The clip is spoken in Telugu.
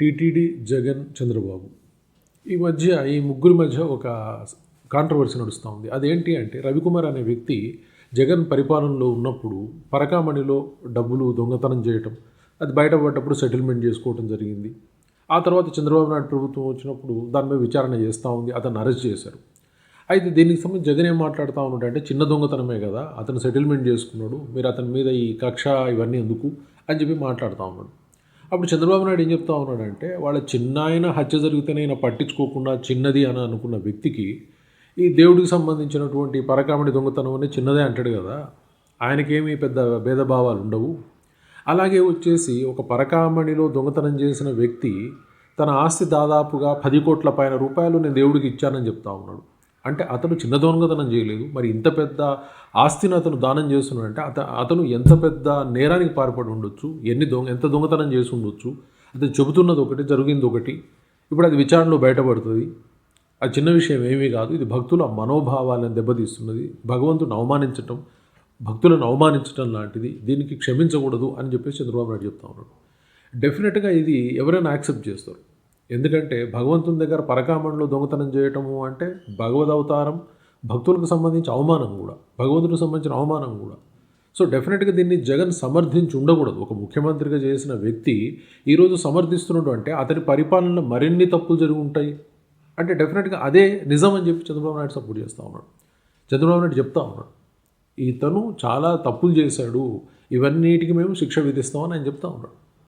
టీటీడీ జగన్ చంద్రబాబు. ఈ మధ్య ఈ ముగ్గురి మధ్య ఒక కాంట్రవర్సీ నడుస్తూ ఉంది. అదేంటి అంటే రవికుమార్ అనే వ్యక్తి జగన్ పరిపాలనలో ఉన్నప్పుడు పరకామణిలో డబ్బులు దొంగతనం చేయటం అది బయటపడ్డప్పుడు సెటిల్మెంట్ చేసుకోవటం జరిగింది. ఆ తర్వాత చంద్రబాబు నాయుడు ప్రభుత్వం వచ్చినప్పుడు దానిపై విచారణ చేస్తూ ఉంది అతను అరెస్ట్ చేశారు. అయితే దీనికి సంబంధించి జగన్ ఏం మాట్లాడుతూ ఉన్నాడు అంటే చిన్న దొంగతనమే కదా అతను సెటిల్మెంట్ చేసుకున్నాడు మీరు అతని మీద ఈ కక్ష ఇవన్నీ ఎందుకు అని చెప్పి మాట్లాడుతూ ఉన్నాడు. అప్పుడు చంద్రబాబు నాయుడు ఏం చెప్తా ఉన్నాడంటే వాళ్ళ చిన్నాయన హత్య జరిగితేనే పట్టించుకోకుండా చిన్నది అని అనుకున్న వ్యక్తికి ఈ దేవుడికి సంబంధించినటువంటి పరకామణి దొంగతనం అనేది చిన్నదే అంటాడు కదా ఆయనకేమీ పెద్ద భేదభావాలు ఉండవు. అలాగే వచ్చేసి ఒక పరకామణిలో దొంగతనం చేసిన వ్యక్తి తన ఆస్తి దాదాపుగా పది కోట్ల పైన రూపాయలు నేను దేవుడికి ఇచ్చానని చెప్తా ఉన్నాడు. అంటే అతను చిన్న దొంగతనం చేయలేదు. మరి ఇంత పెద్ద ఆస్తిని అతను దానం చేస్తున్నాడంటే అత అతను ఎంత పెద్ద నేరానికి పాల్పడి ఉండొచ్చు? ఎన్ని దొంగ ఎంత దొంగతనం చేసి ఉండొచ్చు? అతను చెబుతున్నది ఒకటి జరిగింది ఒకటి. ఇప్పుడు అది విచారణలో బయటపడుతుంది. ఆ చిన్న విషయం ఏమీ కాదు. ఇది భక్తుల మనోభావాలను దెబ్బతీస్తున్నది. భగవంతుని అవమానించటం భక్తులను అవమానించడం లాంటిది. దీనికి క్షమించకూడదు అని చెప్పేసి చంద్రబాబు నాయుడు చెప్తా ఉన్నాడు. డెఫినెట్గా ఇది ఎవరైనా యాక్సెప్ట్ చేస్తారు. ఎందుకంటే భగవంతుని దగ్గర పరకామణిలో దొంగతనం చేయటము అంటే భగవద్ అవతారం భక్తులకు సంబంధించి అవమానం కూడా భగవంతుడికి సంబంధించిన అవమానం కూడా. సో డెఫినెట్గా దీన్ని జగన్ సమర్థించి ఉండకూడదు. ఒక ముఖ్యమంత్రిగా చేసిన వ్యక్తి ఈరోజు సమర్థిస్తున్నాడు అంటే అతని పరిపాలనలో మరిన్ని తప్పులు జరిగి ఉంటాయి? అంటే డెఫినెట్గా అదే నిజం అని చెప్పి చంద్రబాబు నాయుడు సపోర్ట్ చేస్తూ ఉన్నాడు. చంద్రబాబు నాయుడు చెప్తా ఉన్నాడు ఇతను చాలా తప్పులు చేశాడు. ఇవన్నిటికి మేము శిక్ష విధిస్తామని ఆయన చెప్తా ఉన్నాడు.